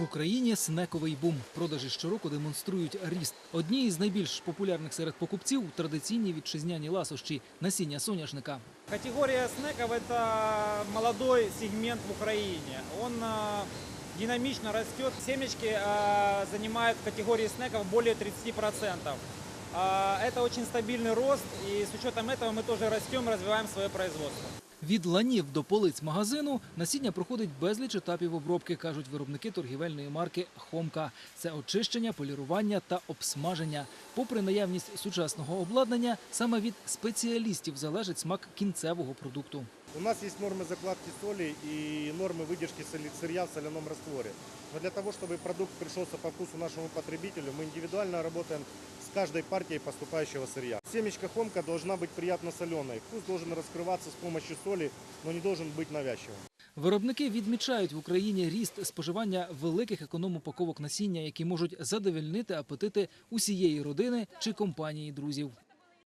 В Україні снековий бум. Продажі щороку демонструють ріст. Одні із найбільш популярних серед покупців традиційні вітчизняні ласощі насіння соняшника. Категория снеков – это молодой сегмент в Украине. Он э, динамично растет. Семечки э, занимают в категории снеков более 30%. Э, Это очень стабильный рост, и с учетом этого мы тоже растем, развиваем свое производство. Від ланів до полиць магазину насіння проходить безліч етапів обробки, кажуть виробники торгівельної марки Хомка. Це очищення, полірування та обсмаження. Попри наявність сучасного обладнання, саме від спеціалістів залежить смак кінцевого продукту. У нас есть нормы закладки соли и нормы выдержки соли- сырья в соляном растворе. Но для того, чтобы продукт пришелся по вкусу нашему потребителю, мы индивидуально работаем с каждой партией поступающего сырья. Семечка хомка должна быть приятно соленой. Вкус должен раскрываться с помощью соли, но не должен быть навязчивым. Виробники відмічають в Україні ріст споживання великих економ-упаковок насіння, які можуть задовольнити апетити усієї родини чи компанії друзів.